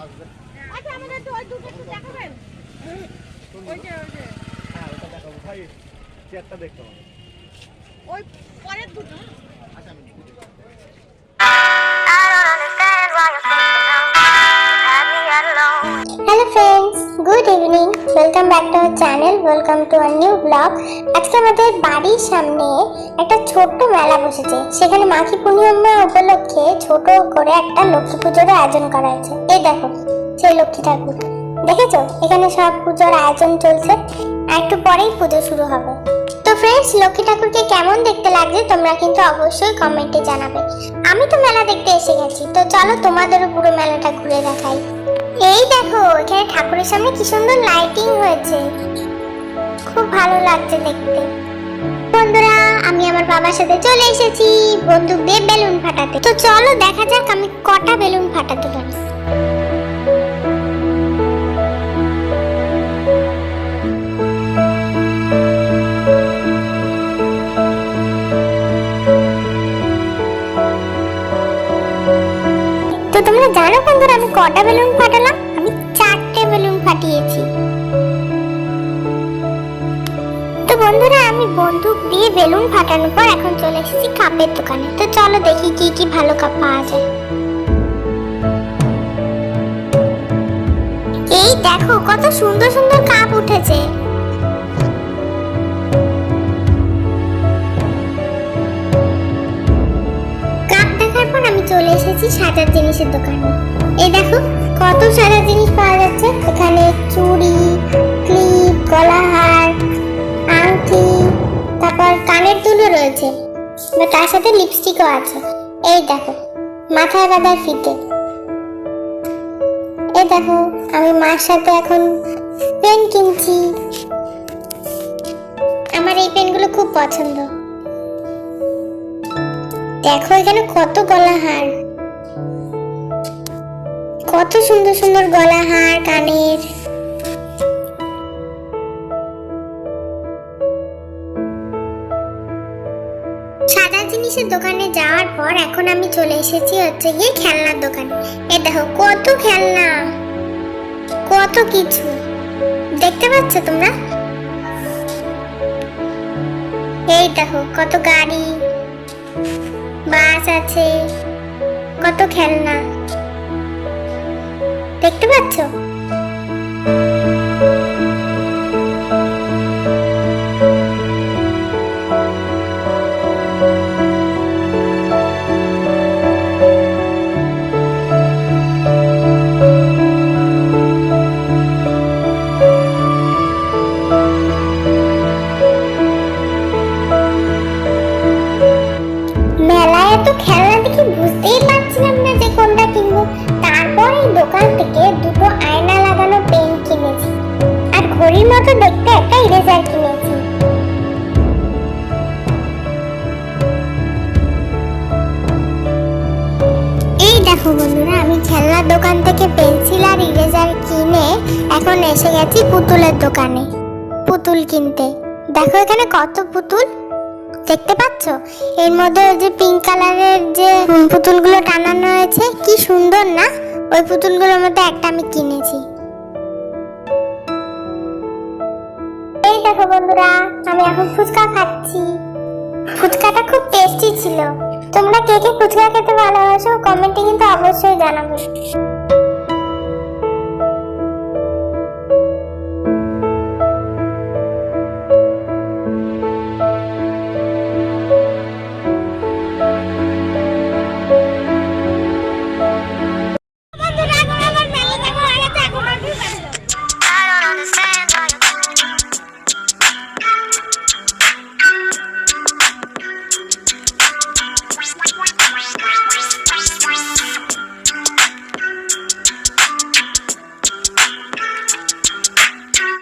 আচ্ছা আমাদের তো ওই দুটো একটু দেখাবেন? ওই যে ওই যে। হ্যাঁ ওটা দেখাবো। ভাই চেয়ারটা দেখতে হবে। ওই পরের দুটো? আচ্ছা আমি good evening welcome back to our channel welcome to our new blog আজকে আমাদের বাড়ির সামনে একটা ছোট্ট মেলা বসেছে। সেখানে মাখি পূর্ণিমা উপলক্ষে ছোট করে একটা লক্ষ্মী পুজোর আয়োজন করা হয়েছে। এই দেখো, সেই লক্ষ্মী ঠাকুর। দেখেছ? এখানে সব পুজোর আয়োজন চলছে। আর একটু পরেই পুজো শুরু হবে। তো ফ্রেন্ডস লক্ষ্মী ঠাকুরকে কেমন দেখতে লাগছে তোমরা কিন্তু অবশ্যই কমেন্টে জানাবে। আমি তো মেলা দেখতে এসে গেছি, তো চলো তোমাদেরও পুরো মেলাটা ঘুরে দেখাই। এই দেখো, এখানে ঠাকুরের সামনে কি সুন্দর লাইটিং হয়েছে। খুব ভালো লাগছে দেখতে। বন্ধুরা, আমি আমার বাবার সাথে চলে এসেছি বন্দুক দিয়ে বেলুন ফাটাতে। তো চলো দেখা যাক আমি কটা বেলুন ফাটাতে পারি। জানো বন্ধুরা, আমি কটা বেলুন ফাটালাম? আমি চারটে বেলুন ফাটিয়েছি। তো বন্ধুরা, আমি বন্দুক দিয়ে বেলুন ফাটানোর পর এখন চলে এসেছি কাপের দোকানে। তো চলো দেখি কি কি ভালো কাপ পাওয়া যায়। এই দেখো, কত সুন্দর সুন্দর কাপ উঠেছে। এসেছি সাজার জিনিসের দোকানে। এই দেখো, কত সাজার জিনিস পাওয়া যাচ্ছে। এখানে চুড়ি, ক্লিপ, গলাহার, আংটি, তারপর কানের দুলও রয়েছে, বা তার সাথে লিপস্টিকও আছে। এই দেখো, মাথায় বাঁধার ফিতে। এই দেখো, আমি মার সাথে এখন পেন কিনছি। আমার এই পেনগুলো খুব পছন্দ। দেখো এখানে কত গলা হার কত সুন্দর সুন্দর গলা হার, কানের। সাদা জিনিসের দোকানে যাওয়ার পর এখন আমি চলে এসেছি হচ্ছে গিয়ে খেলনার দোকানে। এ দেখো, কত খেলনা, কত কিছু। দেখতে পাচ্ছ তোমরা? এই দেখো, কত গাড়ি, বাস আছে, কত খেলনা। দেখতে পাচ্ছ? দেখো বন্ধুরা, আমি খেলনার দোকান থেকে পেন্সিল আর ইরেজার কিনে এখন এসে গেছি পুতুলের দোকানে, পুতুল কিনতে। দেখো এখানে কত পুতুল, দেখতে পাচ্ছ? এর মধ্যে ওই যে পিঙ্ক কালারের যে পুতুলগুলো টানানো হয়েছে, কি সুন্দর না? ওই পুতুলগুলোর মধ্যে একটা আমি কিনেছি। এই দেখো বন্ধুরা, আমি এখন ফুচকা খাচ্ছি। ফুচকাটা খুব টেস্টি ছিল। তোমরা কে কে ফুচকা খেতে ভালোবাসো? কমেন্টে কিন্তু অবশ্যই জানাবে।